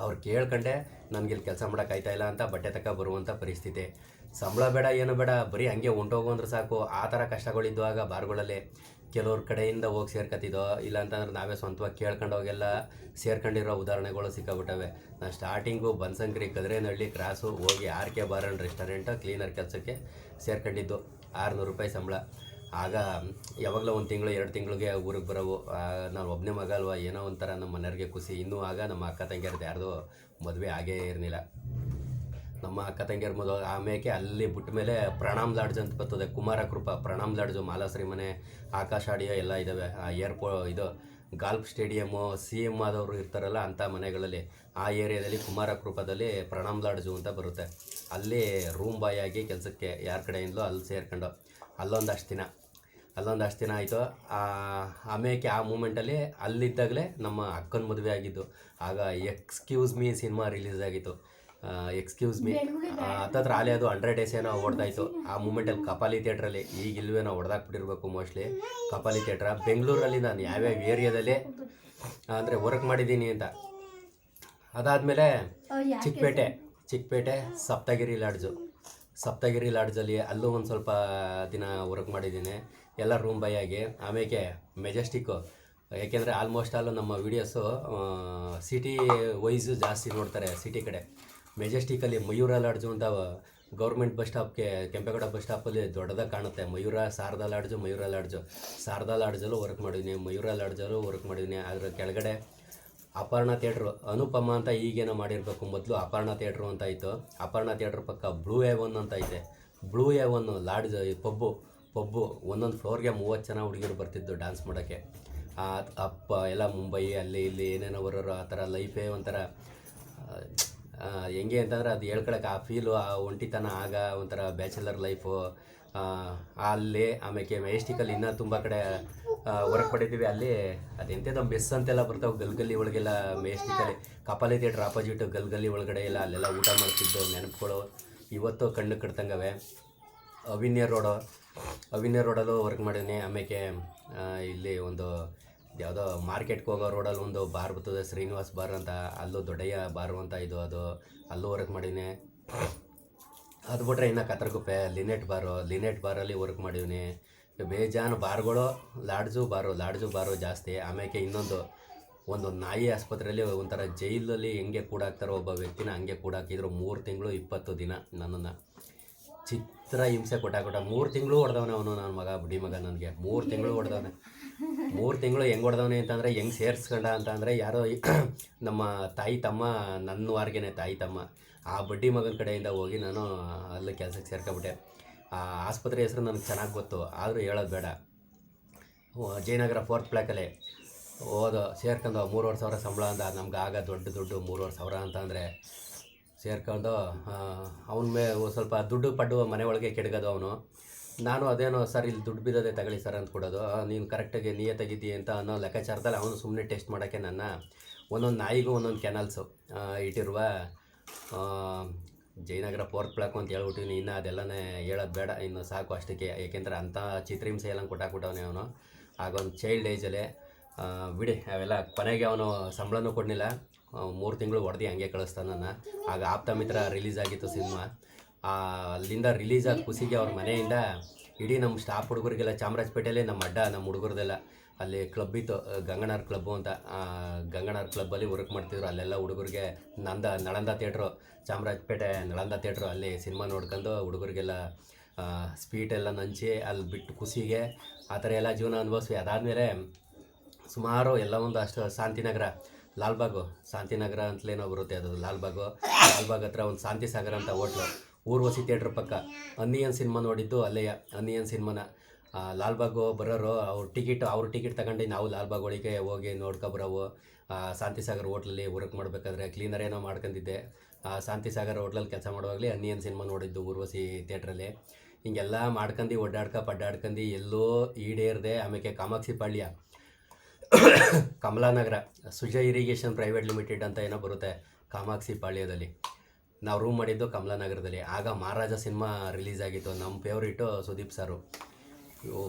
ಅವ್ರು ಕೇಳ್ಕೊಂಡೆ, ನನಗೆ ಇಲ್ಲಿ ಕೆಲಸ ಮಾಡೋಕ್ಕಾಯ್ತಾ ಇಲ್ಲ ಅಂತ ಬಟ್ಟೆ ತಕ್ಕ ಬರುವಂಥ ಪರಿಸ್ಥಿತಿ. ಸಂಬಳ ಬೇಡ, ಏನು ಬೇಡ, ಬರೀ ಹಂಗೆ ಉಂಟೋಗು ಅಂದ್ರೆ ಸಾಕು. ಆ ಥರ ಕಷ್ಟಗಳಿದ್ದುವಾಗ ಬಾರ್ಗಳಲ್ಲಿ ಕೆಲವ್ರ ಕಡೆಯಿಂದ ಹೋಗಿ ಸೇರ್ಕೊತಿದ್ದೋ ಇಲ್ಲ ಅಂತಂದ್ರೆ ನಾವೇ ಸ್ವಂತವಾಗಿ ಕೇಳ್ಕೊಂಡು ಹೋಗೆಲ್ಲ ಸೇರ್ಕೊಂಡಿರೋ ಉದಾಹರಣೆಗಳು ಸಿಕ್ಕಾಬಿಟ್ಟವೆ. ನಾನು ಸ್ಟಾರ್ಟಿಂಗು ಬನ್ಸಂಗ್ರಿ ಕದ್ರೇನಹಳ್ಳಿ, ಕ್ರಾಸು ಹೋಗಿ R K bar restaurant cleaner ಕೆಲಸಕ್ಕೆ ಸೇರ್ಕೊಂಡಿದ್ದು. ಆರುನೂರು ರೂಪಾಯಿ ಸಂಬಳ. ಆಗ ಯಾವಾಗಲೂ ಒಂದು ತಿಂಗಳು, ಎರಡು ತಿಂಗಳಿಗೆ ಊರಿಗೆ ಬರೋವು. ನಾನು ಒಬ್ಬನೇ ಮಗ ಅಲ್ವಾ, ಏನೋ ಒಂಥರ ನಮ್ಮ ಮನೆಯವ್ರಿಗೆ ಖುಷಿ. ಇನ್ನೂ ಆಗ ನಮ್ಮ ಅಕ್ಕ ತಂಗಿಯರ್ದು ಯಾರ್ದು ಮದುವೆ ಆಗೇ ಇರಲಿಲ್ಲ ನಮ್ಮ ಅಕ್ಕ ತಂಗಿಯರ್ ಮದುವೆ ಆಮೇಲೆ ಅಲ್ಲಿ ಬಿಟ್ಟ ಮೇಲೆ ಪ್ರಣಾಮ್ ಲಾಡ್ಜ್ ಅಂತ ಬರ್ತದೆ, ಕುಮಾರ ಕೃಪಾ ಪ್ರಣಾಮ್ ಲಾಡ್ಜು, ಮಾಲಾಶ್ರೀ ಮನೆ, ಆಕಾಶ ಆಡಿಯೋ ಎಲ್ಲ ಇದ್ದಾವೆ ಆ ಏರ್ಪೋ ಇದು ಗಾಲ್ಫ್ ಸ್ಟೇಡಿಯಮ್ಮು ಸಿ ಎಂ ಆದವರು ಇರ್ತಾರಲ್ಲ ಅಂಥ ಮನೆಗಳಲ್ಲಿ, ಆ ಏರಿಯಾದಲ್ಲಿ ಕುಮಾರ ಕೃಪದಲ್ಲಿ ಪ್ರಣಾಮ್ ಲಾಡ್ಜು ಅಂತ ಬರುತ್ತೆ. ಅಲ್ಲಿ ರೂಮ್ ಬಾಯ್ ಆಗಿ ಕೆಲಸಕ್ಕೆ ಯಾರ ಕಡೆಯಿಂದಲೋ ಅಲ್ಲಿ ಸೇರ್ಕೊಂಡು. ಅಲ್ಲೊಂದಷ್ಟು ದಿನ. ಅಲ್ಲೊಂದು ಅಷ್ಟು ದಿನ ಆಯಿತು. ಆಮೇಲೆ ಆ ಮೂಮೆಂಟಲ್ಲಿ ಅಲ್ಲಿದ್ದಾಗಲೇ ನಮ್ಮ ಅಕ್ಕನ ಮದುವೆ ಆಗಿದ್ದು. ಆಗ ಎಕ್ಸ್ಕ್ಯೂಸ್ ಮೀ ಸಿನಿಮಾ ರಿಲೀಸ್ ಆಗಿತ್ತು. ಎಕ್ಸ್ಕ್ಯೂಸ್ ಮೀ ಹತ್ತತ್ರ ಆಲೆ ಅದು ಹಂಡ್ರೆಡ್ ಡೇಸ್ ಏನೋ ಓಡ್ತಾಯಿತ್ತು ಆ ಮೂಮೆಂಟಲ್ಲಿ ಕಪಾಲಿ ಥಿಯೇಟ್ರಲ್ಲಿ ಈಗ ಇಲ್ವೇನೋ ಹೊಡೆದಾಕ್ಬಿಟ್ಟಿರ್ಬೇಕು ಮೋಸ್ಟ್ಲಿ. ಕಪಾಲಿ ಥಿಯೇಟ್ರ. ಬೆಂಗಳೂರಲ್ಲಿ ನಾನು ಯಾವ್ಯಾವ ಏರಿಯಾದಲ್ಲಿ ಅಂದರೆ ವರ್ಕ್ ಮಾಡಿದ್ದೀನಿ ಅಂತ. ಅದಾದಮೇಲೆ ಚಿಕ್ಕಪೇಟೆ. ಚಿಕ್ಕಪೇಟೆ ಸಪ್ತಗಿರಿ ಲಾಡ್ಜು. ಸಪ್ತಗಿರಿ ಲಾಡ್ಜಲ್ಲಿ ಅಲ್ಲೂ ಒಂದು ಸ್ವಲ್ಪ ದಿನ ವರ್ಕ್ ಮಾಡಿದ್ದೀನಿ. ಎಲ್ಲ ರೂಮ್ ಬೈ ಆಗಿ. ಆಮೇಲೆ ಮೆಜೆಸ್ಟಿಕ್ಕು ಏಕೆಂದರೆ ಆಲ್ಮೋಸ್ಟ್ ಆಲ್ ನಮ್ಮ ವೀಡಿಯೋಸು ಸಿಟಿ ವೈಸು ಜಾಸ್ತಿ ನೋಡ್ತಾರೆ ಸಿಟಿ ಕಡೆ. ಮೆಜೆಸ್ಟಿಕಲ್ಲಿ ಮಯೂರ ಲಾಡ್ಜು ಅಂತ ಗೌರ್ಮೆಂಟ್ ಬಸ್ ಸ್ಟಾಪ್ಗೆ ಕೆಂಪೇಗೌಡ ಬಸ್ ಸ್ಟಾಪಲ್ಲಿ ದೊಡ್ಡದಾಗಿ ಕಾಣುತ್ತೆ. Mayura, Sharada lodge, Mayura lodge. Sharada ಲಾಡ್ಜಲ್ಲೂ ವರ್ಕ್ ಮಾಡಿದ್ದೀನಿ, ಮಯೂರ ಲಾಡ್ಜಲ್ಲೂ ವರ್ಕ್ ಮಾಡಿದ್ದೀನಿ. ಅದರ ಕೆಳಗಡೆ ಅಪರ್ಣ ಥಿಯೇಟ್ರು, ಅನುಪಮ ಅಂತ ಈಗೇನೋ ಮಾಡಿರಬೇಕು ಮೊದಲು ಅಪರ್ಣ ಥಿಯೇಟ್ರು ಅಂತ ಇತ್ತು ಅಪರ್ಣ ಥಿಯೇಟ್ರ್ ಪಕ್ಕ ಬ್ಲೂ ಎ ಒನ್ ಅಂತ ಐತೆ. Blue A one lodge pub pub ಒಂದೊಂದು ಫ್ಲೋರ್ಗೆ ಮೂವತ್ತು ಜನ ಹುಡುಗಿರು ಬರ್ತಿದ್ದು ಡ್ಯಾನ್ಸ್ ಮಾಡೋಕ್ಕೆ. ಅಪ್ಪ, ಎಲ್ಲ ಮುಂಬೈ, ಅಲ್ಲಿ ಇಲ್ಲಿ ಏನೇನೋ ಬರೋರು, ಆ ಥರ ಲೈಫೇ ಒಂಥರ ಹೆಂಗೆ ಅಂತಂದ್ರೆ ಅದು ಹೇಳ್ಕೊಳಕ್ಕೆ ಆ ಫೀಲು, ಆ ಒಂಟಿತನ ಆಗ ಒಂಥರ ಬ್ಯಾಚುಲರ್ ಲೈಫು. ಅಲ್ಲಿ ಆಮೇಲೆ ಮೆಜೆಸ್ಟಿಕಲ್ಲಿ ಇನ್ನೂ ತುಂಬ ಕಡೆ ವರ್ಕ್ ಪಡಿತೀವಿ ಅಲ್ಲಿ ಅದೆಂಥದ್ದು ಮೆಸ್ ಅಂತೆಲ್ಲ ಬರ್ತಾವೆ. ಗಲ್ಗಲ್ಲಿ ಒಳಗೆಲ್ಲ ಮೆಜೆಸ್ಟಿಕಲ್ಲಿ ಕಪಾಲಿ ಥಿಯೇಟ್ರ್ ಆಪೋಸಿಟ್ ಗಲ್ಗಲ್ಲಿ ಒಳಗಡೆ ಎಲ್ಲ ಅಲ್ಲೆಲ್ಲ ಊಟ ಮಾಡ್ತಿದ್ದು. ನೆನಪುಗಳು ಇವತ್ತು ಕಣ್ಣು ಕಟ್ತಂಗವೆ. ಅವಿನ್ಯ ರೋಡು. ಅವಿನ್ಯ ರೋಡಲ್ಲೂ ವರ್ಕ್ ಮಾಡಿದ್ದೀನಿ. ಆಮೇಲೆ ಇಲ್ಲಿ ಒಂದು ಯಾವುದೋ ಮಾರ್ಕೆಟ್ಗೆ ಹೋಗೋ ರೋಡಲ್ಲಿ ಒಂದು ಬಾರ್ ಬರ್ತದೆ. ಶ್ರೀನಿವಾಸ್ ಬಾರ್ ಅಂತ. ಅಲ್ಲೂ ದೊಡ್ಡಯ್ಯ ಬಾರು ಅಂತ ಇದು ಅದು. ಅಲ್ಲೂ ವರ್ಕ್ ಮಾಡಿದ್ದೀನಿ. ಅದು ಬಿಟ್ರೆ ಇನ್ನು ಕತ್ರಗುಪ್ಪೆ ಲಿನೆಟ್ ಬಾರು. ಲಿನೆಟ್ ಬಾರಲ್ಲಿ ವರ್ಕ್ ಮಾಡೀನಿ ಬೇಜಾನು ಬಾರ್ಗಳು, ಲಾಡ್ಜು ಬಾರು ಲಾಡ್ಜು ಬಾರು ಜಾಸ್ತಿ. ಆಮೇಲೆ ಇನ್ನೊಂದು, ಒಂದು ನಾಯಿ ಆಸ್ಪತ್ರೆಯಲ್ಲಿ ಒಂಥರ ಜೈಲಲ್ಲಿ ಹೆಂಗೆ ಕೂಡಾಕ್ತಾರೋ ಒಬ್ಬ ವ್ಯಕ್ತಿನ ಹಂಗೆ ಕೂಡಾಕಿದ್ರು. ಮೂರು ತಿಂಗಳು ಇಪ್ಪತ್ತು ದಿನ ನನ್ನನ್ನು. ಚಿತ್ರ ಹಿಂಸೆ ಕೊಟ್ಟಾಕೊಟ್ಟ ಮೂರು ತಿಂಗಳು ಹೊಡೆದವನೆ ಅವನು ನನ್ನ ಮಗ ಬುಡಿ ಮಗ ನನಗೆ. ಮೂರು ತಿಂಗಳು ಹೊಡೆದವನೆ. ಮೂರು ತಿಂಗಳು ಹೆಂಗೆ ಹೊಡೆದವನೆ ಅಂತಂದರೆ ಹೆಂಗೆ ಸೇರಿಸ್ಕೊಂಡ ಅಂತಂದರೆ ಯಾರೋ (clears throat) ನಮ್ಮ ತಾಯಿ ತಮ್ಮ, ನನ್ನ ವಾರ್ಗೆನೆ ತಾಯಿ ತಮ್ಮ. ಆ ಬಡ್ಡಿ ಮಗನ ಕಡೆಯಿಂದ ಹೋಗಿ ನಾನು ಅಲ್ಲಿ ಕೆಲಸಕ್ಕೆ ಸೇರ್ಕೊಬಿಟ್ಟೆ. ಆ ಆಸ್ಪತ್ರೆ ಹೆಸರು ನನಗೆ ಚೆನ್ನಾಗಿ ಗೊತ್ತು, ಆದರೂ ಹೇಳೋದು ಬೇಡ. ಜಯನಗರ ಫೋರ್ತ್ ಪ್ಲಾಕಲ್ಲಿ ಓದೋ ಸೇರ್ಕೊಂಡು ಮೂರುವರೆ ಸಾವಿರ ಸಂಬಳ ಅಂದ, ನಮ್ಗೆ ಆಗ ದೊಡ್ಡ ದುಡ್ಡು ಮೂರುವರೆ ಸಾವಿರ ಅಂತ ಅಂದರೆ ಸೇರ್ಕೊಂಡು ಅವನ ಮೇ ಸ್ವಲ್ಪ ದುಡ್ಡು ಪಡ್ಡು ಮನೆ ಒಳಗೆ ಕೆಡಗೋದು ಅವನು. ನಾನು ಅದೇನೋ, ಸರ್, ಇಲ್ಲಿ ದುಡ್ಡು ಬಿದ್ದದೆ ತಗೊಳ್ಳಿ ಸರ್ ಅಂತ ಕೊಡೋದು. ನೀನು ಕರೆಕ್ಟಾಗಿ ನೀಯತ್ತಾಗಿದ್ದೀಯ ಅಂತ ಅನ್ನೋ ಲೆಕ್ಕಾಚಾರದಲ್ಲಿ ಅವನು ಸುಮ್ಮನೆ ಟೆಸ್ಟ್ ಮಾಡೋಕ್ಕೆ ನನ್ನ ಒಂದೊಂದು ನಾಯಿಗೂ ಒಂದೊಂದು ಕೆನಲ್ಸು ಇಟ್ಟಿರುವ ಜಯನಗರ ಫೋರ್ತ್ ಪ್ಲಾಕ್ ಅಂತ ಹೇಳ್ಬಿಟ್ಟಿನಿ ಇನ್ನು ಅದೆಲ್ಲನೇ ಹೇಳೋದು ಬೇಡ, ಇನ್ನು ಸಾಕು ಅಷ್ಟಕ್ಕೆ. ಏಕೆಂದರೆ ಅಂಥ ಚಿತ್ರಹಿಂಸೆ ಎಲ್ಲ ಕೊಟ್ಟಾಕ್ಬಿಟ್ಟವನೇ ಅವನು. ಆಗ ಒಂದು ಚೈಲ್ಡ್ ಏಜಲ್ಲೇ ಬಿಡಿ, ಅವೆಲ್ಲ ಕೊನೆಗೆ ಅವನು ಸಂಬಳನೂ ಕೊಡಲಿಲ್ಲ. ಮೂರು ತಿಂಗಳು ಹೊಡೆದು ಹಂಗೆ ಕಳಿಸ್ತಾನ ನನ್ನ. ಆಗ ಆಪ್ತ ಮಿತ್ರ ರಿಲೀಸ್ ಆಗಿತ್ತು ಸಿನಿಮಾ. ಅಲ್ಲಿಂದ ರಿಲೀಸ್ ಆದ ಖುಷಿಗೆ ಅವ್ರ ಮನೆಯಿಂದ ಇಡೀ ನಮ್ಮ ಸ್ಟಾಫ್ ಹುಡುಗರಿಗೆಲ್ಲ ಚಾಮರಾಜಪೇಟೆಯಲ್ಲಿ ನಮ್ಮ ಅಡ್ಡ, ನಮ್ಮ ಹುಡುಗರದೆಲ್ಲ. ಅಲ್ಲಿ ಕ್ಲಬ್ ಇತ್ತು ಗಂಗನಾರ್ ಕ್ಲಬ್ಬು ಅಂತ. ಗಂಗನಾರ್ ಕ್ಲಬ್ಬಲ್ಲಿ ವರ್ಕ್ ಮಾಡ್ತಿದ್ರು. ಅಲ್ಲೆಲ್ಲ ಹುಡುಗರಿಗೆ ನಂದ, ನಳಂದ ಥಿಯೇಟ್ರು ಚಾಮರಾಜಪೇಟೆ ನಳಂದ ಥಿಯೇಟ್ರು ಅಲ್ಲಿ ಸಿನಿಮಾ ನೋಡ್ಕೊಂಡು ಹುಡುಗರಿಗೆಲ್ಲ ಸ್ಪೀಟ್ ಎಲ್ಲ ನಂಚಿ ಅಲ್ಲಿ ಬಿಟ್ಟು ಖುಷಿಗೆ ಆ ಥರ ಎಲ್ಲ ಜೀವನ ಅನುಭವಿಸಿ ಅದಾದಮೇಲೆ ಸುಮಾರು ಎಲ್ಲ ಒಂದು ಅಷ್ಟು ಶಾಂತಿನಗರ, ಲಾಲ್ಬಾಗು. ಶಾಂತಿನಗರ ಅಂತಲೇನೋ ಬರುತ್ತೆ ಅದು, ಲಾಲ್ಬಾಗು. ಲಾಲ್ಬಾಗ್ ಹತ್ರ ಒಂದು ಶಾಂತಿ ಸಾಗರ ಅಂತ ಹೋಟ್ಲು. ಊರ್ವಸಿ ಥಿಯೇಟ್ರ್ ಪಕ್ಕ. ಅನ್ನಿಯನ್ ಸಿನಿಮಾ ನೋಡಿದ್ದು ಅಲ್ಲೇ ಅನ್ನಿಯನ್ ಸಿನಿಮಾನ ಲಾಲ್ಬಾಗು ಬರೋರು ಅವ್ರ ಟಿಕೆಟ್ ಅವ್ರ ಟಿಕೆಟ್ ತಗೊಂಡು ನಾವು ಲಾಲ್ಬಾಗ್ ಒಳಗೆ ಹೋಗಿ ನೋಡ್ಕೊಬರೋವು ಶಾಂತಿ ಸಾಗರ್ ಹೋಟ್ಲಲ್ಲಿ ವರ್ಕ್ ಮಾಡಬೇಕಾದ್ರೆ ಕ್ಲೀನರ್ ಏನೋ ಮಾಡ್ಕೊಂಡಿದ್ದೆ ಆ, ಶಾಂತಿ ಸಾಗರ್ ಹೋಟ್ಲಲ್ಲಿ ಕೆಲಸ ಮಾಡುವಾಗಲೇ ಅನ್ನಿಯನ್ ಸಿನಿಮಾ ನೋಡಿದ್ದು ಊರ್ವಸಿ ಥಿಯೇಟ್ರಲ್ಲಿ ಹಿಂಗೆಲ್ಲ ಮಾಡ್ಕೊಂಡು ಒಡ್ಡಾಡ್ಕ ಪಡ್ಡಾಡ್ಕೊಂಡು ಎಲ್ಲೋ ಈಡೇರಿದೆ ಆಮೇಲೆ Kamakshi Palya Kamalanagar Sujay irrigation private limited ಅಂತ ಏನೋ ಬರುತ್ತೆ ಕಾಮಾಕ್ಷಿ ಪಾಳ್ಯದಲ್ಲಿ. ನಾವು ರೂಮ್ ಮಾಡಿದ್ದು ಕಮಲಾನಗರದಲ್ಲಿ. ಆಗ ಮಹಾರಾಜ ಸಿನಿಮಾ ರಿಲೀಸ್ ಆಗಿತ್ತು. ನಮ್ಮ ಫೇವ್ರೇಟು ಸುದೀಪ್ ಸರು.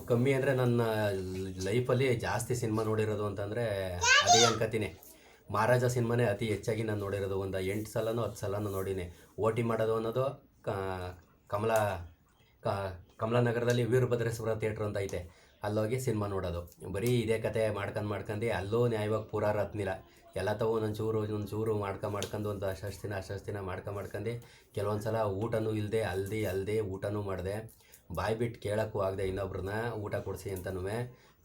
ಕಮ್ಮಿ ಅಂದರೆ ನನ್ನ ಲೈಫಲ್ಲಿ ಜಾಸ್ತಿ ಸಿನಿಮಾ ನೋಡಿರೋದು ಅಂತಂದರೆ ಅದೇ ಅನ್ಕತೀನಿ ಮಹಾರಾಜ ಸಿನಿಮಾನೇ ಅತಿ ಹೆಚ್ಚಾಗಿ ನಾನು ನೋಡಿರೋದು. ಒಂದು ಎಂಟು ಸಲನೂ ಹತ್ತು ಸಲನೂ ನೋಡೀನಿ. ಓಟಿ ಮಾಡೋದು ಅನ್ನೋದು ಕಮಲ ಕಮಲ ನಗರದಲ್ಲಿ ವೀರಭದ್ರೇಶ್ವರ ಥಿಯೇಟ್ರ್ ಅಂತ ಐತೆ. ಅಲ್ಲೋಗಿ ಸಿನಿಮಾ ನೋಡೋದು. ಬರೀ ಇದೇ ಕತೆ ಮಾಡ್ಕೊಂಡು ಮಾಡ್ಕೊಂಡು ಅಲ್ಲೂ ನ್ಯಾಯವಾಗಿ ಪೂರ ಹತ್ನಿಲ್ಲ. ಎಲ್ಲ ತಗೋ ಒಂದೊಂದು ಚೂರು ಒಂದೊಂದು ಚೂರು ಮಾಡ್ಕೊ ಮಾಡ್ಕೊಂಡು ಒಂದು ಅಷ್ಟು ದಿನ ಅಷ್ಟು ದಿನ ಮಾಡ್ಕೊ ಮಾಡ್ಕೊಂಡು ಕೆಲವೊಂದು ಸಲ ಊಟನೂ ಇಲ್ಲದೆ ಅಲ್ದಿ ಅಲ್ದೆ ಊಟನೂ ಮಾಡಿದೆ. ಬಾಯಿ ಬಿಟ್ಟು ಕೇಳೋಕ್ಕೂ ಆಗದೆ ಇನ್ನೊಬ್ರನ್ನ ಊಟ ಕೊಡಿಸಿ ಅಂತನೂ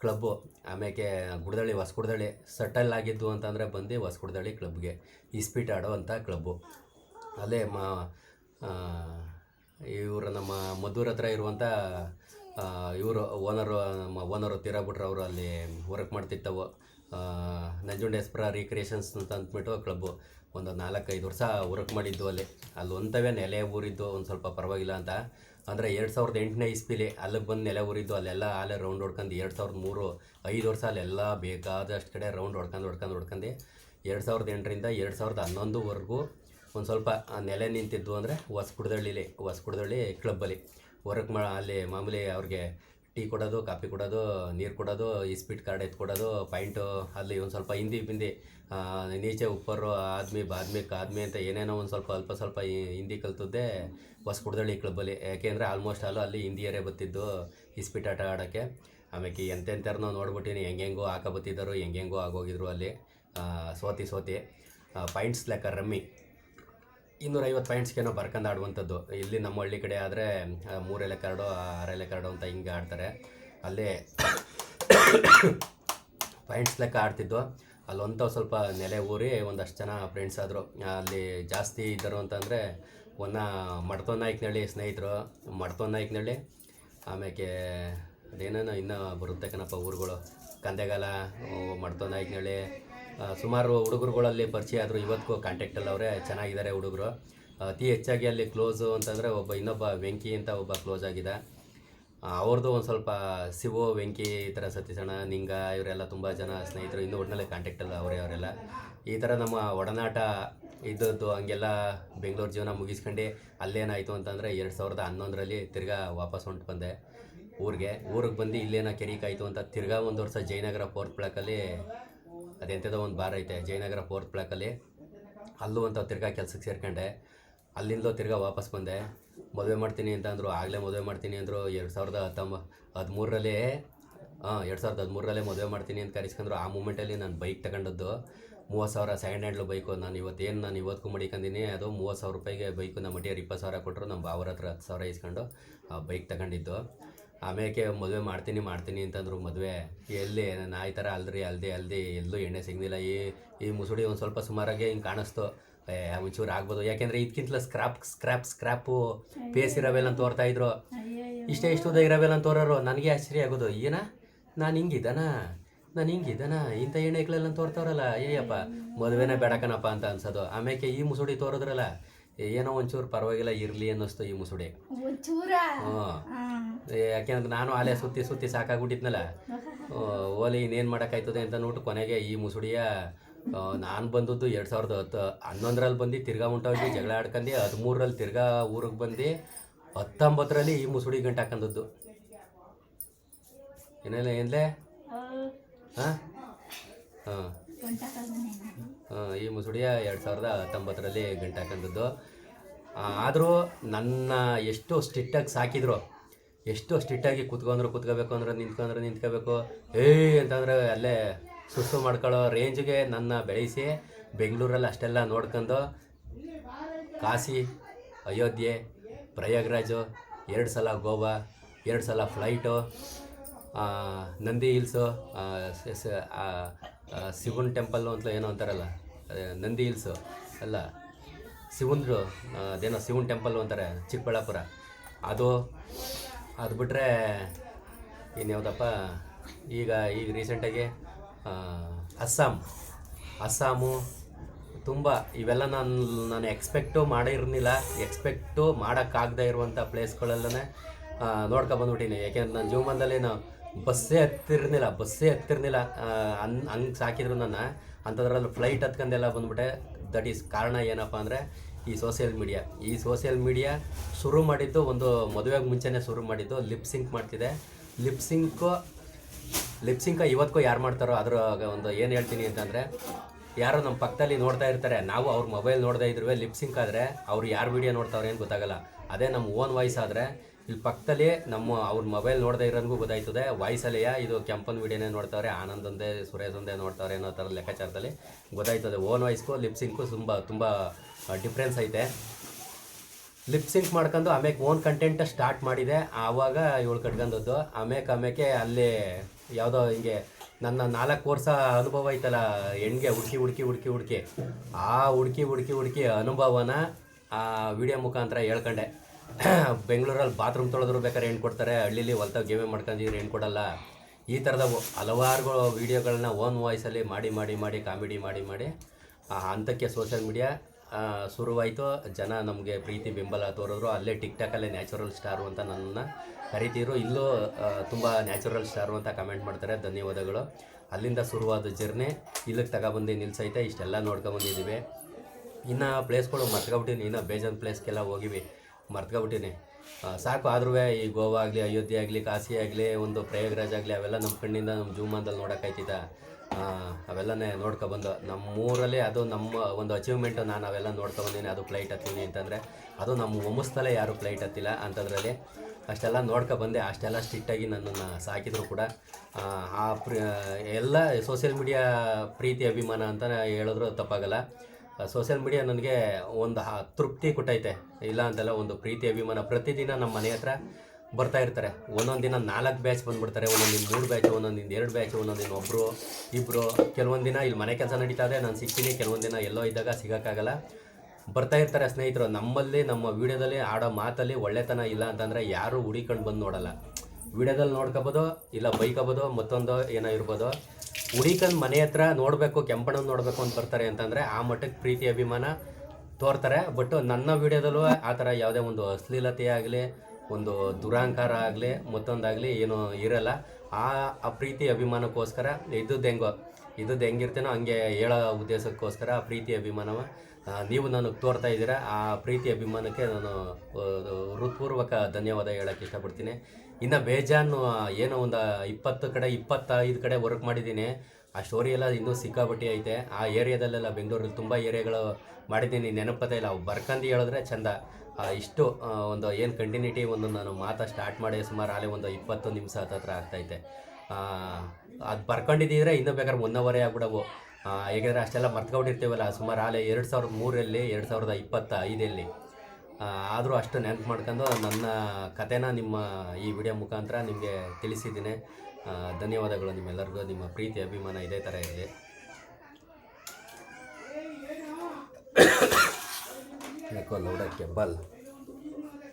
ಕ್ಲಬ್ಬು ಆಮೇಲೆ ಗುಡದಳ್ಳಿ, ಹೊಸಗುಡದಳ್ಳಿ ಸಟಲ್ ಆಗಿದ್ದು ಅಂತಂದರೆ ಬಂದು ಹೊಸಗುಡದಳ್ಳಿ ಕ್ಲಬ್ಗೆ, ಇಸ್ಪೀಟ್ ಆಡೋ ಅಂಥ ಕ್ಲಬ್ಬು. ಅಲ್ಲೇ ಮ ಇವರು ನಮ್ಮ ಮದ್ದೂರ ಹತ್ರ ಇರುವಂಥ ಇವರು ಓನರು, ನಮ್ಮ ಓನರು ತೀರಾಬಿಟ್ರು ಅವರು ಅಲ್ಲಿ ವರ್ಕ್ ಮಾಡ್ತಿತ್ತವು ನಂಜುಂಡೇಶ್ವರ ರೀಕ್ರಿಯೇಷನ್ಸ್ ಅಂತ ಅಂದ್ಬಿಟ್ಟು ಕ್ಲಬ್ಬು ಒಂದು ನಾಲ್ಕೈದು ವರ್ಷ ವರ್ಕ್ ಮಾಡಿದ್ದು ಅಲ್ಲಿ. ಅಲ್ಲಿ ಒಂಥವೇ ನೆಲೆ ಊರಿದ್ದು, ಒಂದು ಸ್ವಲ್ಪ ಪರವಾಗಿಲ್ಲ ಅಂತ. ಅಂದರೆ ಎರಡು ಸಾವಿರದ ಎಂಟನೇ ಇಸ್ಪಿಲಿ ಅಲ್ಲಿಗೆ ಬಂದು ನೆಲೆ ಊರಿದ್ದು ಅಲ್ಲೆಲ್ಲ ಅಲ್ಲೇ ರೌಂಡ್ ಹೊಡ್ಕೊಂಡು ಎರಡು ಸಾವಿರದ ಮೂರು ಐದು ವರ್ಷ ಅಲ್ಲೆಲ್ಲ ಬೇಕಾದಷ್ಟು ಕಡೆ ರೌಂಡ್ ಹೊಡ್ಕೊಂಡು ಹೊಡ್ಕೊಂಡು ಹೊಡ್ಕೊಂಡು ಎರಡು ಸಾವಿರದ ಎಂಟರಿಂದ ಎರಡು ಸಾವಿರದ ಹನ್ನೊಂದುವರೆಗೂ ಒಂದು ಸ್ವಲ್ಪ ನೆಲೆ ನಿಂತಿದ್ದು ಅಂದರೆ ಹೊಸಕುಡದಳ್ಳಿಲಿ, ಹೊಸಕುಡದಳ್ಳಿ ಕ್ಲಬ್ಬಲ್ಲಿ ವರ್ಕ್ ಮಾ ಅಲ್ಲಿ ಮಾಮೂಲಿ ಅವ್ರಿಗೆ ಟೀ ಕೊಡೋದು, ಕಾಫಿ ಕೊಡೋದು, ನೀರು ಕೊಡೋದು ಇಸ್ಪೀಟ್ ಕಾರ್ಡ್ ಎತ್ಕೊಡೋದು ಪಾಯಿಂಟು ಅಲ್ಲಿ ಒಂದು ಸ್ವಲ್ಪ ಹಿಂದಿ ಬಿಂದಿ ನೀಚೆ ಉಪ್ಪರು, ಆದ್ಮಿ, ಬಾದ್ಮಿ, ಕಾದ್ಮಿ ಅಂತ ಏನೇನೋ ಒಂದು ಸ್ವಲ್ಪ ಅಲ್ಪ ಸ್ವಲ್ಪ ಹಿಂದಿ ಕಲ್ತದ್ದೇ ಈ ಕ್ಲಬ್ಬಲ್ಲಿ ಯಾಕೆಂದರೆ ಆಲ್ಮೋಸ್ಟ್ ಅಲ್ಲೂ ಅಲ್ಲಿ ಹಿಂದಿಯರೇ ಬತ್ತಿದ್ದು ಇಸ್ಪೀಟ್ ಆಟ ಆಡೋಕ್ಕೆ. ಆಮೇಲೆ ನಾವು ನೋಡ್ಬಿಟ್ಟಿನಿ, ಹೆಂಗೆಂಗೋ ಹಾಕೋ ಬತ್ತಿದ್ದರು, ಹೆಂಗೆಂಗೋ ಆಗೋಗಿದ್ರು ಅಲ್ಲಿ ಸೋತಿ ಸೋತಿ. ಪಾಯಿಂಟ್ಸ್ ಲೆಕ್ಕ ರಮ್ಮಿ. ಇನ್ನೂರೈವತ್ತು ಪಾಯಿಂಟ್ಸ್ಗೇನೋ ಬರ್ಕೊಂಡು ಆಡುವಂಥದ್ದು. ಇಲ್ಲಿ ನಮ್ಮ ಹಳ್ಳಿ ಕಡೆ ಆದರೆ ಮೂರೆಲೆ ಕರಡು ಆರೆಲೆ ಕರಡು ಅಂತ ಹಿಂಗೆ ಆಡ್ತಾರೆ. ಅಲ್ಲಿ (coughs) ಪಾಯಿಂಟ್ಸ್ ಲೆಕ್ಕ ಆಡ್ತಿದ್ದು ಅಲ್ಲೊಂಥವು ಸ್ವಲ್ಪ ನೆಲೆ ಊರಿ ಒಂದಷ್ಟು ಜನ ಫ್ರೆಂಡ್ಸ್ ಆದರು. ಅಲ್ಲಿ ಜಾಸ್ತಿ ಇದ್ದರು ಅಂತಂದರೆ, ಒನ್ನ ಮಡ್ತೋ ನಾಯ್ಕನಹಳ್ಳಿ ಸ್ನೇಹಿತರು ಮಡ್ತೋ ನಾಯ್ಕನಹಳ್ಳಿ ಆಮೇಲೆ ಅದೇನೇನೋ ಇನ್ನೂ ಬರುತ್ತೆ ಕಣಪ್ಪ ಊರುಗಳು. ಕಂದೆಗಾಲ ಮಡ್ತೋ ನಾಯ್ಕನಹಳ್ಳಿ ಸುಮಾರು ಹುಡುಗರುಗಳಲ್ಲಿ ಪರಿಚಯ ಆದರು ಇವತ್ತಿಗೂ ಕಾಂಟ್ಯಾಕ್ಟಲ್ಲಿ ಅವರೇ, ಚೆನ್ನಾಗಿದ್ದಾರೆ ಹುಡುಗರು. ಅತಿ ಹೆಚ್ಚಾಗಿ ಅಲ್ಲಿ ಕ್ಲೋಸು ಅಂತಂದರೆ ಒಬ್ಬ ಇನ್ನೊಬ್ಬ ವೆಂಕಿ ಅಂತ ಒಬ್ಬ ಕ್ಲೋಸ್ ಆಗಿದೆ. ಅವ್ರದ್ದು ಒಂದು ಸ್ವಲ್ಪ ಶಿವು, ವೆಂಕಿ ಈ ಥರ ಸತೀಶಣ್ಣ, ನಿಂಗ ಇವರೆಲ್ಲ ತುಂಬ ಜನ ಸ್ನೇಹಿತರು, ಇನ್ನೂ ಒಟ್ಟಿನಲ್ಲಿ ಕಾಂಟ್ಯಾಕ್ಟಲ್ಲ ಅವರೇ ಅವರೆಲ್ಲ. ಈ ಥರ ನಮ್ಮ ಒಡನಾಟ ಇದ್ದದ್ದು ಹಂಗೆಲ್ಲ ಬೆಂಗಳೂರು ಜೀವನ ಮುಗಿಸ್ಕೊಂಡು, ಅಲ್ಲೇನಾಯಿತು ಅಂತಂದರೆ ಎರಡು ಸಾವಿರದ ಹನ್ನೊಂದರಲ್ಲಿ ತಿರ್ಗಾ ವಾಪಸ್ ಹೊಂಟು ಬಂದೆ ಊರಿಗೆ. ಊರಿಗೆ ಬಂದು ಇಲ್ಲೇನೋ ಕೆರಿಕಾಯಿತು ಅಂತ ತಿರ್ಗಾ ಒಂದು ವರ್ಷ ಜಯನಗರ ಫೋರ್ತ್ ಬ್ಲಾಕಲ್ಲಿ ಅದೆಂಥದೋ ಒಂದು ಬಾರ್ ಐತೆ, ಜಯನಗರ ಫೋರ್ತ್ ಬ್ಲಾಕಲ್ಲಿ ಅಲ್ಲೂ. ಅಂತ ತಿರ್ಗಾ ಕೆಲಸಕ್ಕೆ ಸೇರ್ಕೊಂಡೆ. ಅಲ್ಲಿಂದಲೂ ತಿರ್ಗಾ ವಾಪಸ್ ಬಂದೆ. ಮದುವೆ ಮಾಡ್ತೀನಿ ಅಂತ ಅಂದರು ಆಗಲೇ ಮದುವೆ ಮಾಡ್ತೀನಿ ಅಂದರು, ಎರಡು ಸಾವಿರದ ಹತ್ತೊಂಬ, ಹದಿಮೂರರಲ್ಲಿ, ಹಾಂ, ಎರಡು ಸಾವಿರದ ಹದಿಮೂರರಲ್ಲೇ ಮದುವೆ ಮಾಡ್ತೀನಿ ಅಂತ ಕರೆಸ್ಕೊಂಡ್ರು ಆ ಮೂಮೆಂಟಲ್ಲಿ ನಾನು ಬೈಕ್ ತಗೊಂಡದ್ದು. ಮೂವತ್ತು ಸಾವಿರ ಸೆಕೆಂಡ್ ಹ್ಯಾಂಡ್ಲು ಬೈಕು ನಾನು ಇವತ್ತೇನು ನಾನು ಇವತ್ತಿಗೂ ಮಡಿಕೊಂಡಿನಿ ಅದು ಮೂವತ್ತು ಸಾವಿರ ರೂಪಾಯಿಗೆ ಬೈಕು ನಮ್ಮ ಮಟಿಯವ್ರು ಇಪ್ಪತ್ತು ಸಾವಿರ ಕೊಟ್ಟರು ನಮ್ಮ ಬಾವರ ಹತ್ರ ಹತ್ತು ಸಾವಿರ ಇಸ್ಕೊಂಡು ಆ ಬೈಕ್ ತಗೊಂಡಿದ್ದು. ಆಮೇಲೆ ಮದುವೆ ಮಾಡ್ತೀನಿ ಮಾಡ್ತೀನಿ ಅಂತಂದ್ರು ಮದುವೆ. ಎಲ್ಲಿ? ನಾನು ಆ ಥರ ಅಲ್ರಿ ಅಲ್ದೆ ಅಲ್ದೆ. ಎಲ್ಲೂ ಎಣ್ಣೆ ಸಿಗ್ಲಿಲ್ಲ ಈ ಈ ಮುಸುಡಿ ಒಂದು ಸ್ವಲ್ಪ ಸುಮಾರಾಗೆ ಹಿಂಗೆ ಕಾಣಿಸ್ತು. ಒಂಚೂರು ಆಗ್ಬೋದು. ಯಾಕೆಂದರೆ ಇದಕ್ಕಿಂತಲೂ ಸ್ಕ್ರಾಪ್ ಸ್ಕ್ರಾಪ್ ಸ್ಕ್ರಾಪು ಪೇಸ್ ಇರವೆಲ್ಲ ಅಂತ ತೋರ್ತಾ ಇದ್ರು. ಇಷ್ಟೇ ಇಷ್ಟು ಉದ್ದ ಇರವೆಲ್ಲ ಅಂತ ತೋರೋರು ನನಗೆ ಆಶ್ಚರ್ಯ ಆಗೋದು. ಏನ? ನಾನು ಹಿಂಗಿದ್ದಾನ ನಾನು ಹಿಂಗಿದ್ದಾನ ಇಂಥ ಎಣ್ಣೆಗಳೆಲ್ಲ ತೋರ್ತಾವ್ರಲ್ಲ ಏಯಪ್ಪ ಮದುವೆನೇ ಬೇಡಕನಪ್ಪ ಅಂತ ಅನ್ಸೋದು. ಆಮೇಲೆ ಈ ಮುಸುಡಿ ತೋರಿದ್ರಲ್ಲ? ಏನೋ ಒಂಚೂರು ಪರವಾಗಿಲ್ಲ ಇರಲಿ ಅನ್ನಿಸ್ತು ಈ ಮುಸುಡಿ. ಹ್ಞೂ. ಯಾಕೆಂದ್ರೆ ನಾನು ಆಲೆ ಸುತ್ತಿ ಸುತ್ತಿ ಸಾಕಾಗ್ಬಿಟ್ಟಿದ್ನಲ್ಲ. ಓಲಿ ಇನ್ನೇನು ಮಾಡೋಕ್ಕಾಯ್ತದೆ ಅಂತ ನೋಟು ಕೊನೆಗೆ ಈ ಮುಸುಡಿಯ ನಾನು ಬಂದದ್ದು ಎರಡು ಸಾವಿರದ ಹತ್ತು ಹನ್ನೊಂದರಲ್ಲಿ ಬಂದು ತಿರ್ಗಾ ಹೊಂಟೋಗಿ ಜಗಳ ಆಡ್ಕೊಂಡು ಹದಿಮೂರರಲ್ಲಿ ತಿರ್ಗಾ ಊರಿಗೆ ಬಂದು ಹತ್ತೊಂಬತ್ತರಲ್ಲಿ ಈ ಮುಸುಡಿ ಗಂಟೆ ಹಾಕಂದದ್ದು ಏನಿಲ್ಲ ಏನ್ಲೇ? ಹಾಂ? ಹಾಂ? ಈ ಮುಸುಡಿಯ ಎರಡು ಸಾವಿರದ ಹತ್ತೊಂಬತ್ತರಲ್ಲಿ ಗಂಟೆ ಹಾಕೊಂಡದ್ದು ಆದರೂ ನನ್ನ ಎಷ್ಟು ಸ್ಟ್ರಿಕ್ಟಾಗಿ ಸಾಕಿದ್ರು, ಎಷ್ಟು ಸ್ಟ್ರಿಕ್ಟಾಗಿ ಕೂತ್ಕೊಂಡ್ರು ಕೂತ್ಕೋಬೇಕು ಅಂದ್ರೆ ನಿಂತ್ಕೊಂಡ್ರೆ ನಿಂತ್ಕೋಬೇಕು ಏಯ್ ಅಂತಂದ್ರೆ ಅಲ್ಲೇ ಸುಸ್ತು ಮಾಡ್ಕೊಳ್ಳೋ ರೇಂಜ್ಗೆ ನನ್ನ ಬೆಳೆಸಿ ಬೆಂಗಳೂರಲ್ಲಿ ಅಷ್ಟೆಲ್ಲ ನೋಡ್ಕೊಂಡು ಕಾಶಿ, ಅಯೋಧ್ಯೆ, ಪ್ರಯಾಗ್ರಾಜು, ಎರಡು ಸಲ ಗೋವಾ, ಎರಡು ಸಲ flight Nandi hills Shivan temple ಅಂತ ಏನೋ ಅಂತಾರಲ್ಲ ನಂದಿ ಹಿಲ್ಸು, ಅಲ್ಲ, ಶಿವಂದ್ರು ಅದೇನೋ ಶಿವನ್ ಟೆಂಪಲ್ಲು ಅಂತಾರೆ, ಚಿಕ್ಕಬಳ್ಳಾಪುರ. ಅದು ಅದು ಬಿಟ್ಟರೆ ಇನ್ಯಾವುದಪ್ಪ, ಈಗ ಈಗ ರೀಸೆಂಟಾಗಿ ಅಸ್ಸಾಂ. ಅಸ್ಸಾಮು ತುಂಬ, ಇವೆಲ್ಲ ನಾನು ನಾನು ಎಕ್ಸ್ಪೆಕ್ಟು ಮಾಡಿರಲಿಲ್ಲ ಎಕ್ಸ್ಪೆಕ್ಟು ಮಾಡೋಕ್ಕಾಗದೇ ಇರುವಂಥ ಪ್ಲೇಸ್ಗಳೆಲ್ಲನೇ ನೋಡ್ಕೊಬಂದ್ಬಿಟ್ಟಿನಿ ಯಾಕೆಂದ್ರೆ ನನ್ನ ಜೀವನದಲ್ಲಿ ನಾವು ಬಸ್ಸೇ ಹತ್ತಿರಲಿಲ್ಲ ಬಸ್ಸೇ ಹತ್ತಿರಲಿಲ್ಲ ಅನ್, ಹಂಗೆ ಸಾಕಿದ್ರು ನನ್ನ. ಅಂಥದ್ರಲ್ಲಿ ಫ್ಲೈಟ್ ಹತ್ಕೊಂಡೆಲ್ಲ ಬಂದ್ಬಿಟ್ಟೆ. ದಟ್ ಈಸ್ ಕಾರಣ ಏನಪ್ಪ ಅಂದರೆ ಈ ಸೋಷಿಯಲ್ ಮೀಡಿಯಾ ಈ ಸೋಷಿಯಲ್ ಮೀಡಿಯಾ ಶುರು ಮಾಡಿದ್ದು ಒಂದು ಮದುವೆಗೆ ಮುಂಚೆನೇ ಶುರು ಮಾಡಿದ್ದು. ಲಿಪ್ ಸಿಂಕ್ ಮಾಡ್ತಿದೆ ಲಿಪ್ ಸಿಂಕು ಲಿಪ್ಸಿಂಕ ಇವತ್ತಿಗೂ ಯಾರು ಮಾಡ್ತಾರೋ ಅದರ ಒಂದು ಏನು ಹೇಳ್ತೀನಿ ಅಂತಂದರೆ, ಯಾರು ನಮ್ಮ ಪಕ್ಕದಲ್ಲಿ ನೋಡ್ತಾ ಇರ್ತಾರೆ. ನಾವು ಅವ್ರ ಮೊಬೈಲ್ ನೋಡ್ತಾ ಇದ್ರು ಲಿಪ್ಸಿಂಕ್ ಆದರೆ ಅವ್ರು ಯಾರು ವೀಡಿಯೋ ನೋಡ್ತಾವ್ರೆ ಏನು ಗೊತ್ತಾಗಲ್ಲ. ಅದೇ ನಮ್ಮ ಓನ್ ವಾಯ್ಸ್ ಆದರೆ ಇಲ್ಲಿ ಪಕ್ಕದಲ್ಲಿ ನಮ್ಮ ಅವ್ರ ಮೊಬೈಲ್ ನೋಡದೇ ಇರೋನ್ಗೂ ಗೊತ್ತಾಯ್ತದೆ. ವಾಯ್ಸಲ್ಲಿಯ ಇದು ಕೆಂಪನ್ ವೀಡಿಯೋನೇ ನೋಡ್ತಾವ್ರೆ, ಆನಂದ್ ಒಂದೇ, ಸುರೇಶ್ ಒಂದೇ ನೋಡ್ತಾವ್ರೆ ಅನ್ನೋ ಥರ ಲೆಕ್ಕಾಚಾರದಲ್ಲಿ ಗೊತ್ತಾಯ್ತದೆ. ಓನ್ ವಾಯ್ಸ್ಗೂ ಲಿಪ್ಸಿಂಕು ತುಂಬ ತುಂಬ ಡಿಫ್ರೆನ್ಸ್ ಐತೆ. ಲಿಪ್ ಸಿಂಕ್ ಮಾಡ್ಕೊಂಡು ಆಮೇಲೆ ಓನ್ ಕಂಟೆಂಟ್ ಸ್ಟಾರ್ಟ್ ಮಾಡಿದೆ. ಆವಾಗ ಇವಳು ಕಟ್ಕೊಂಡದ್ದು. ಆಮೇಲೆ ಆಮೇಲೆ ಅಲ್ಲಿ ಯಾವುದೋ ಹಿಂಗೆ ನನ್ನ ನಾಲ್ಕು ವರ್ಷ ಅನುಭವ ಐತಲ್ಲ, ಹೆಣ್ಗೆ ಹುಡುಕಿ ಹುಡುಕಿ ಹುಡುಕಿ ಹುಡುಕಿ. ಆ ಹುಡುಕಿ ಹುಡುಕಿ ಹುಡುಕಿ ಅನುಭವನ ಆ ವಿಡಿಯೋ ಮುಖಾಂತರ ಹೇಳ್ಕೊಂಡೆ. (clears throat) ಬೆಂಗಳೂರಲ್ಲಿ ಬಾತ್ರೂಮ್ ತೊಳೆದ್ರು ಬೇಕಾದ್ರೆ ಏನು ಕೊಡ್ತಾರೆ? ಹಳ್ಳಿಲಿ ಹೊಲ್ತಾಗ ಗೇಮೆ ಮಾಡ್ಕೊಂಡಿದ್ರೆ ಏನು ಕೊಡಲ್ಲ? ಈ ಥರದ ಹಲವಾರು ವೀಡಿಯೋಗಳನ್ನ ಓನ್ ವಾಯ್ಸಲ್ಲಿ ಮಾಡಿ ಮಾಡಿ ಮಾಡಿ ಕಾಮಿಡಿ ಮಾಡಿ ಮಾಡಿ, ಆ ಹಂತಕ್ಕೆ ಸೋಷಿಯಲ್ ಮೀಡಿಯಾ ಶುರುವಾಯಿತು. ಜನ ನಮಗೆ ಪ್ರೀತಿ, ಬೆಂಬಲ ತೋರಿದ್ರು. ಅಲ್ಲೇ ಟಿಕ್ ಟಾಕಲ್ಲೇ ನ್ಯಾಚುರಲ್ ಸ್ಟಾರು ಅಂತ ನನ್ನನ್ನು ಕರಿತೀರು ಇಲ್ಲೂ ತುಂಬ ನ್ಯಾಚುರಲ್ ಸ್ಟಾರು ಅಂತ ಕಮೆಂಟ್ ಮಾಡ್ತಾರೆ. ಧನ್ಯವಾದಗಳು. ಅಲ್ಲಿಂದ ಶುರುವಾದ ಜರ್ನಿ ಇಲ್ಲಿಗೆ ತಗೊಬಂದು ನಿಲ್ಸೈತೆ. ಇಷ್ಟೆಲ್ಲ ನೋಡ್ಕೊಂಬಂದಿದ್ದೀವಿ ಇನ್ನು ಪ್ಲೇಸ್ಗಳು ಮರ್ತ್ಕೊಬಿಟ್ಟಿನಿ. ಇನ್ನೂ ಬೇಜಾನ್ ಪ್ಲೇಸ್ಗೆಲ್ಲ ಹೋಗಿವಿ. ಮರ್ತ್ಕೊಬಿಟ್ಟಿನಿ. ಸಾಕು ಆದ್ರೂ ಈ ಗೋವಾ ಆಗಲಿ ಅಯೋಧ್ಯೆ ಆಗಲಿ ಕಾಶಿ ಆಗಲಿ ಒಂದು ಪ್ರಯಾಗ್ರಾಜ್ ಆಗಲಿ ಅವೆಲ್ಲ ನಮ್ಮ ಕಣ್ಣಿಂದ ನಮ್ಮ ಜೂಮಾನ್ದಲ್ಲಿ ನೋಡೋಕ್ಕಾಯ್ತಿದ್ದ ಅವೆಲ್ಲನೇ ನೋಡ್ಕೊಬಂದು ನಮ್ಮೂರಲ್ಲಿ ಅದು ನಮ್ಮ ಒಂದು ಅಚೀವ್ಮೆಂಟು ನಾನು ಅವೆಲ್ಲ ನೋಡ್ಕೊಬಂದಿನಿ ಅದು ಫ್ಲೈಟ್ ಹತ್ತೀನಿ ಅಂತಂದರೆ ಅದು ನಮ್ಮ ವಂಶದಲ್ಲೇ ಯಾರೂ ಫ್ಲೈಟ್ ಹತ್ತಿಲ್ಲ ಅಂಥದ್ರಲ್ಲಿ ಅಷ್ಟೆಲ್ಲ ನೋಡ್ಕೊಬಂದೆ ಅಷ್ಟೆಲ್ಲ ಸ್ಟ್ರಿಕ್ಟಾಗಿ ನನ್ನನ್ನು ಸಾಕಿದ್ರು ಕೂಡ. ಆ, ಪ್ರ ಎಲ್ಲ ಸೋಷಿಯಲ್ ಮೀಡಿಯಾ ಪ್ರೀತಿ ಅಭಿಮಾನ ಅಂತ ಹೇಳಿದ್ರು ತಪ್ಪಾಗಲ್ಲ. ಸೋಷಿಯಲ್ ಮೀಡಿಯಾ ನನಗೆ ಒಂದು ತೃಪ್ತಿ ಕೊಟ್ಟೈತೆ. ಇಲ್ಲ ಅಂತಲ್ಲ, ಒಂದು ಪ್ರೀತಿ, ಅಭಿಮಾನ ಪ್ರತಿದಿನ ನಮ್ಮ ಮನೆ ಹತ್ರ ಬರ್ತಾ ಇರ್ತಾರೆ. ಒಂದೊಂದು ದಿನ ನಾಲ್ಕು ಬ್ಯಾಚ್ ಬಂದ್ಬಿಡ್ತಾರೆ. ಒಂದೊಂದು ಮೂರು ಬ್ಯಾಚ್ ಒಂದೊಂದು ದಿನ ಎರಡು ಬ್ಯಾಚ್ ಒಂದೊಂದು ದಿನ ಒಬ್ಬರು ಇಬ್ಬರು ಕೆಲವೊಂದು ದಿನ ಇಲ್ಲಿ ಮನೆ ಕೆಲಸ ನಡೀತಾ ಇದೆ. ನಾನು ಸಿಗ್ತೀನಿ. ಕೆಲವೊಂದು ದಿನ ಎಲ್ಲೋ ಇದ್ದಾಗ ಸಿಗೋಕ್ಕಾಗಲ್ಲ. ಬರ್ತಾ ಇರ್ತಾರೆ ಸ್ನೇಹಿತರು. ನಮ್ಮಲ್ಲಿ, ನಮ್ಮ ವೀಡಿಯೋದಲ್ಲಿ ಆಡೋ ಮಾತಲ್ಲಿ ಒಳ್ಳೆತನ ಇಲ್ಲ ಅಂತಂದರೆ ಯಾರು ಹುಡಿಕೊಂಡು ಬಂದು ನೋಡಲ್ಲ. ವೀಡಿಯೋದಲ್ಲಿ ನೋಡ್ಕೋಬೋದು, ಇಲ್ಲ ಬೈಕೋಬೋದು, ಮತ್ತೊಂದು ಏನೋ ಇರ್ಬೋದು. ಹುಡಿಕಂದು ಮನೆ ಹತ್ರ ನೋಡಬೇಕು, ಕೆಂಪಣ್ಣನ ನೋಡಬೇಕು ಅಂತ ಬರ್ತಾರೆ ಅಂತಂದರೆ ಆ ಮಟ್ಟಕ್ಕೆ ಪ್ರೀತಿ, ಅಭಿಮಾನ ತೋರ್ತಾರೆ. ಬಟ್ ನನ್ನ ವಿಡಿಯೋದಲ್ಲೂ ಆ ಥರ ಯಾವುದೇ ಒಂದು ಅಶ್ಲೀಲತೆ ಆಗಲಿ, ಒಂದು ದುರಾಂಕಾರ ಆಗಲಿ, ಮತ್ತೊಂದಾಗಲಿ ಏನು ಇರಲ್ಲ. ಆ ಆ ಪ್ರೀತಿ, ಅಭಿಮಾನಕ್ಕೋಸ್ಕರ ಇದ್ದದ್ದು ಹೆಂಗೋ ಇದ್ದದ್ದು ಹೆಂಗಿರ್ತೇನೋ ಹಂಗೆ ಹೇಳೋ ಉದ್ದೇಶಕ್ಕೋಸ್ಕರ ಆ ಪ್ರೀತಿ, ಅಭಿಮಾನವ ನೀವು ನನಗೆ ತೋರ್ತಾ ಇದ್ದೀರಾ. ಆ ಪ್ರೀತಿ, ಅಭಿಮಾನಕ್ಕೆ ನಾನು ಹೃತ್ಪೂರ್ವಕ ಧನ್ಯವಾದ ಹೇಳೋಕ್ಕೆ ಇಷ್ಟಪಡ್ತೀನಿ. ಇನ್ನು ಬೇಜಾನು ಏನೋ ಒಂದು ಇಪ್ಪತ್ತು ಕಡೆ, ಇಪ್ಪತ್ತೈದು ಕಡೆ ವರ್ಕ್ ಮಾಡಿದ್ದೀನಿ. ಆ ಸ್ಟೋರಿ ಎಲ್ಲ ಇನ್ನೂ ಸಿಕ್ಕಾಬಟ್ಟಿ ಐತೆ. ಆ ಏರಿಯಾದಲ್ಲೆಲ್ಲ ಬೆಂಗಳೂರಲ್ಲಿ ತುಂಬ ಏರಿಯಾಗಳು ಮಾಡಿದ್ದೀನಿ. ನೆನಪತ್ತೆ ಇಲ್ಲ, ಅವು ಬರ್ಕಂದು ಹೇಳಿದ್ರೆ ಚಂದ. ಇಷ್ಟು ಒಂದು ಏನು ಕಂಟಿನ್ಯೂಟಿ ಒಂದು ನಾನು ಮಾತಾ ಸ್ಟಾರ್ಟ್ ಮಾಡಿ ಸುಮಾರು ಅಲ್ಲೇ ಒಂದು ಇಪ್ಪತ್ತು ನಿಮಿಷ ಹತ್ತತ್ರ ಆಗ್ತೈತೆ ಅದು ಬರ್ಕೊಂಡಿದ್ದಿದ್ರೆ ಇನ್ನೂ ಬೇಕಾದ್ರೆ ಒನ್ ಅವರೇ ಆಗ್ಬಿಡವು ಹೇಗೆಂದರೆ ಅಷ್ಟೆಲ್ಲ ಮರ್ತ್ಕೊಂಡಿರ್ತೀವಲ್ಲ, ಸುಮಾರು ಆಲೆ ಎರಡು ಸಾವಿರದ ಮೂರರಲ್ಲಿ, ಎರಡು ಸಾವಿರದ ಇಪ್ಪತ್ತ ಆದರೂ ಅಷ್ಟು ನೆನಪು ಮಾಡ್ಕೊಂಡು ನನ್ನ ಕತೆನ ನಿಮ್ಮ ಈ ವಿಡಿಯೋ ಮುಖಾಂತರ ನಿಮಗೆ ತಿಳಿಸಿದ್ದೀನಿ. ಧನ್ಯವಾದಗಳು ನಿಮ್ಮೆಲ್ಲರಿಗೂ. ನಿಮ್ಮ ಪ್ರೀತಿ, ಅಭಿಮಾನ ಇದೇ ಥರ ಇರಲಿ. (coughs) ಯಾಕೋ ನೋಡೋಕ್ಕೆ ಬಲ್